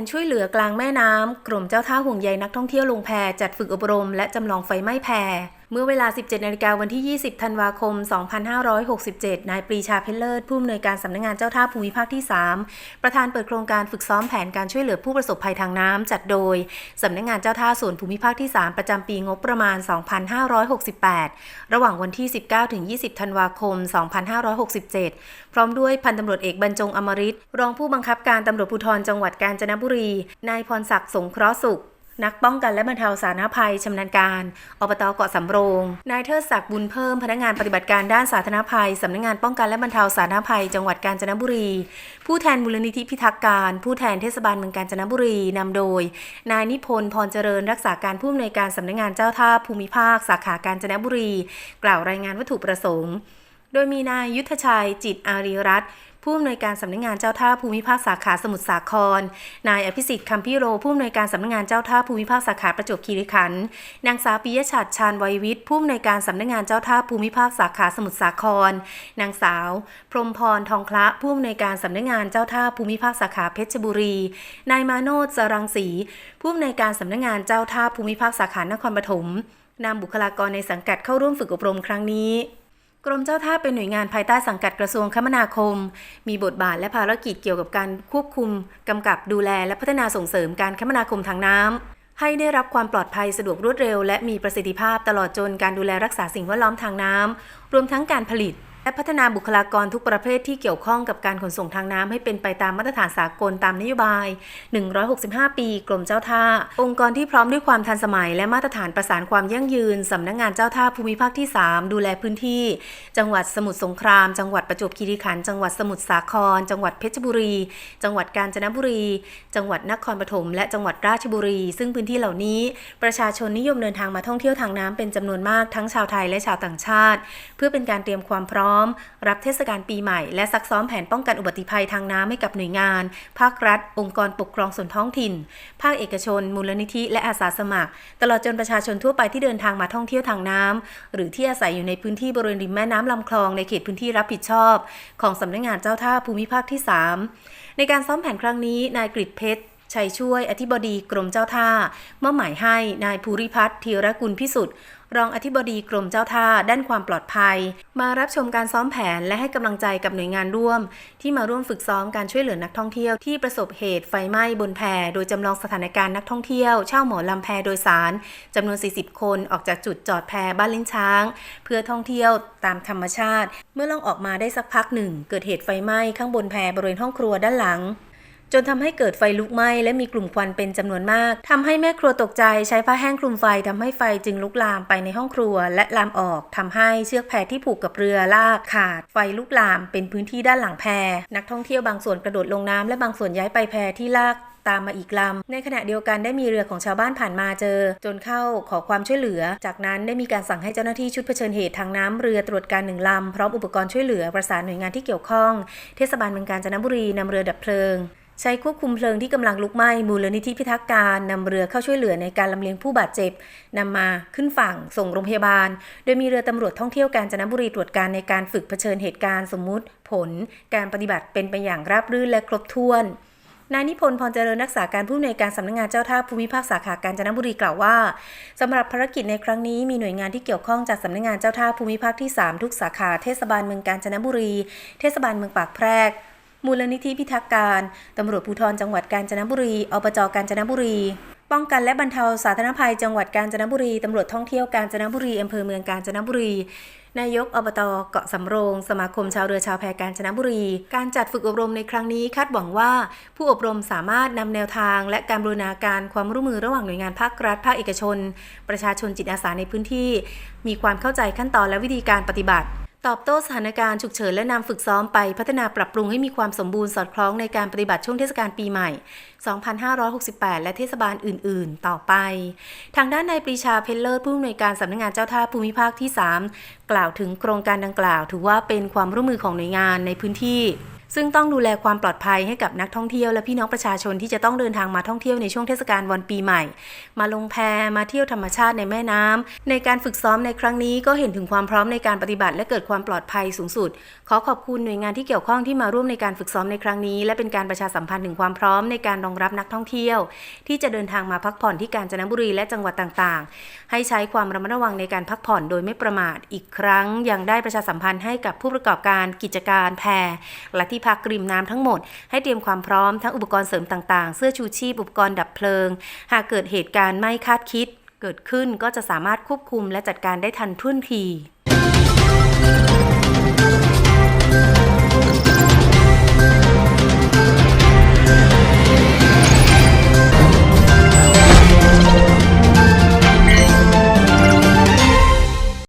นช่วยเหลือกลางแม่น้ำกรมเจ้าท่าห่วงใยนักท่องเที่ยวลงแพจัดฝึกอบรม และจำลองไฟไหม้แพ เมื่อเวลา 17นาฬิกาวันที่ 20 ธันวาคม 2567 นายปรีชาเพชรเลิศผู้อำนวยการสำนักงานเจ้าท่าภูมิภาคที่ 3 ประธานเปิดโครงการฝึกซ้อมแผนการช่วยเหลือผู้ประสบภัยทางน้ำจัดโดยสำนักงานเจ้าท่าส่วนภูมิภาคที่ 3 ประจำปีงบประมาณ 2568 ระหว่างวันที่ 19 ถึง 20 ธันวาคม 2567 พร้อมด้วยพันตำรวจเอกบรรจงอมริตรองผู้บังคับการตำรวจภูธรจังหวัดกาญจนบุรี นายพรศักดิ์สงเคราะห์สุข นักป้องกันและบรรเทาสาธารณภัยชำนาญการอบตเกาะสำโรง นายเทิดศักดิ์บุญเพิ่มพนักงานปฏิบัติการด้านสาธารณภัยสำนักงานป้องกันและบรรเทาสาธารณภัย จังหวัดกาญจนบุรี ผู้แทนมูลนิธิพิทักษ์การ ผู้แทนเทศบาลเมืองกาญจนบุรีนำโดย นายนิพนธ์พรเจริญรักษาการผู้อำนวยการสำนักงานเจ้าท่าภูมิภาค สาขากาญจนบุรี กล่าวรายงานวัตถุประสงค์ โดยมีนายยุทธชัยจิตอารีรัตน์ผู้อำนวยการสำนักงานเจ้าท่าภูมิภาคสาขาสมุทรสาคร นายอภิสิทธิ์คำพิโรผู้อำนวยการสำนักงานเจ้าท่าภูมิภาคสาขาประจวบคีรีขันธ์นางสาวปิยชัดชาญวัยวิทย์ผู้อำนวยการสำนักงานเจ้าท่าภูมิภาคสาขาสมุทรสาคร นางสาว พรหมพรทองคละผู้อำนวยการสำนักงานเจ้าท่าภูมิภาคสาขาเพชรบุรี นายมาโนดสรังสีผู้อำนวยการสำนักงานเจ้าท่าภูมิภาคสาขานครปฐมนำบุคลากรในสังกัดเข้าร่วมฝึกอบรมครั้งนี้ กรมเจ้าท่าเป็นหน่วยงานภายใต้สังกัดกระทรวงคมนาคม มีบทบาทและภารกิจเกี่ยวกับการควบคุม กำกับดูแลและพัฒนาส่งเสริมการคมนาคมทางน้ำให้ได้รับความปลอดภัยสะดวกรวดเร็ว และมีประสิทธิภาพตลอดจนการดูแลรักษาสิ่งแวดล้อมทางน้ำรวมทั้งการผลิต และพัฒนาบุคลากรทุกประเภทที่เกี่ยวข้องกับการขนส่งทางน้ำให้เป็นไปตามมาตรฐานสากลตามนโยบาย 165 ปี กรมเจ้าท่า องค์กรที่พร้อมด้วยความทันสมัย และมาตรฐานประสานความยั่งยืนสำนักงานเจ้าท่าภูมิภาคที่ 3 ดูแลพื้นที่ จังหวัดสมุทรสงคราม จังหวัดประจวบคีรีขันธ์จังหวัดสมุทรสาคร จังหวัดเพชรบุรี จังหวัดกาญจนบุรี จังหวัดนครปฐมและจังหวัดราชบุรี ซึ่งพื้นที่เหล่านี้ ประชาชนนิยมเดินทางมาท่องเที่ยวทางน้ำเป็นจำนวนมากทั้งชาวไทยและชาวต่างชาติ เพื่อเป็นการเตรียมความพร้อมรับเทศกาลปีใหม่ และซักซ้อมแผนป้องกันอุบัติภัยทางน้ำให้กับหน่วยงาน ภาครัฐ องค์กรปกครองส่วนท้องถิ่น ภาคเอกชน มูลนิธิ และอาสาสมัคร ตลอดจนประชาชนทั่วไปที่เดินทางมาท่องเที่ยวทางน้ำหรือที่อาศัยอยู่ในพื้นที่บริเวณริมแม่น้ำลำคลองในเขตพื้นที่รับผิดชอบ ของสำนักงานเจ้าท่าภูมิภาคที่ 3 ในการซ้อมแผนครั้งนี้นายกฤษเพชร ชัยช่วยอธิบดีกรมเจ้าท่า มอบหมายให้นายภูริพัฒน์ธีรกุลพิสุทธิ์รองอธิบดีกรมเจ้าท่าด้านความปลอดภัย มารับชมการซ้อมแผนและให้กำลังใจกับหน่วยงานร่วม ที่มาร่วมฝึกซ้อมการช่วยเหลือนักท่องเที่ยวที่ประสบเหตุไฟไหม้บนแพโดยจำลองสถานการณ์นักท่องเที่ยวเช่าหมอลำแพโดยสารจำนวน 40 คนออกจากจุดจอดแพบ้านลิ้นช้าง เพื่อท่องเที่ยวตามธรรมชาติ เมื่อล่องออกมาได้สักพักหนึ่ง เกิดเหตุไฟไหม้ข้างบนแพบริเวณห้องครัวด้านหลัง จนทำให้เกิดไฟลุกไหม้และมีกลุ่มควันเป็นจำนวนมากทำให้แม่ครัวตกใจใช้ผ้าแห้งคลุมไฟทำให้ไฟจึงลุกลามไปในห้องครัว และลามออกทำให้เชือกแพที่ผูกกับเรือลากขาด ไฟลุกลามเป็นพื้นที่ด้านหลังแพ นักท่องเที่ยวบางส่วนกระโดดลงน้ำและบางส่วนย้ายไปแพที่ลากตามมาอีกลำ ในขณะเดียวกันได้มีเรือของชาวบ้านผ่านมาเจอ จนเข้าขอความช่วยเหลือ จากนั้นได้มีการสั่งให้เจ้าหน้าที่ชุดเผชิญเหตุทางน้ำเรือตรวจการหนึ่งลำพร้อมอุปกรณ์ช่วยเหลือประสานหน่วยงานที่เกี่ยวข้อง เทศบาลเมืองกาญจนบุรีนำเรือดับเพลิง ใช้ควบคุมเพลิงที่กำลังลุกไหม้มูลนิธิพิทักษ์การนำเรือเข้าช่วยเหลือในการลำเลียงผู้บาดเจ็บนำมาขึ้นฝั่งส่งโรงพยาบาล โดยมีเรือตำรวจท่องเที่ยวกาญจนบุรีตรวจการในการฝึกเผชิญเหตุการณ์สมมุติ ผล การปฏิบัติเป็นไปอย่างราบรื่นและครบถ้วนนายนิพนธ์พรเจริญรักษาการผู้อำนวยการสำนักงานเจ้าท่าภูมิภาคสาขากาญจนบุรีกล่าวว่าสำหรับภารกิจในครั้งนี้มีหน่วยงานที่เกี่ยวข้องจากสำนักงานเจ้าท่าภูมิภาคที่ 3 ทุกสาขาเทศบาลเมืองกาญจนบุรี เทศบาลเมืองปากแพรก มูลนิธิพิทักษ์การตำรวจภูธรจังหวัดกาญจนบุรีอบจกาญจนบุรี ป้องกันและบรรเทาสาธารณภัยจังหวัดกาญจนบุรีตำรวจท่องเที่ยวกาญจนบุรีอำเภอเมืองกาญจนบุรีนายกอบตเกาะสำโรง สมาคมชาวเรือชาวแพกาญจนบุรี การจัดฝึกอบรมในครั้งนี้คาดหวังว่า ผู้อบรมสามารถนำแนวทาง และการบูรณาการความร่วมมือระหว่างหน่วยงานภาครัฐ ภาคเอกชน ประชาชนจิตอาสาในพื้นที่ มีความเข้าใจขั้นตอนและวิธีการปฏิบัติ ตอบโต้สถานการณ์ฉุกเฉินและนำฝึกซ้อมไปพัฒนาปรับปรุงให้มีความสมบูรณ์สอดคล้องในการปฏิบัติช่วงเทศกาลปีใหม่ 2568 และเทศบาลอื่น ๆ ต่อไป ทางด้านนายปรีชาเพลเลิศผู้อำนวยการสำนักงานเจ้าท่าภูมิภาคที่ 3 กล่าวถึงโครงการดังกล่าว ถือว่าเป็นความร่วมมือของหน่วยงานในพื้นที่ ซึ่งต้องดูแลความปลอดภัยให้กับนักท่องเที่ยวและพี่น้องประชาชนที่จะต้องเดินทางมาท่องเที่ยวในช่วงเทศกาลวันปีใหม่ มาลงแพมาเที่ยวธรรมชาติในแม่น้ำในการฝึกซ้อมในครั้งนี้ก็เห็นถึงความพร้อมในการปฏิบัติและเกิดความปลอดภัยสูงสุด ขอขอบคุณหน่วยงานที่เกี่ยวข้องที่มาร่วมในการฝึกซ้อมในครั้งนี้ และเป็นการประชาสัมพันธ์ถึงความพร้อมในการรองรับนักท่องเที่ยว ที่จะเดินทางมาพักผ่อนที่กาญจนบุรีและจังหวัดต่างๆ ให้ใช้ความระมัดระวังในการพักผ่อนโดยไม่ประมาทอีกครั้ง ยังได้ประชาสัมพันธ์ให้กับผู้ประกอบการกิจการแพและที่ที่พักริมน้ำทั้งหมด ให้เตรียมความพร้อมทั้งอุปกรณ์เสริมต่างๆ เสื้อชูชีพอุปกรณ์ดับเพลิง หากเกิดเหตุการณ์ไม่คาดคิด เกิดขึ้นก็จะสามารถควบคุมและจัดการได้ทันท่วงที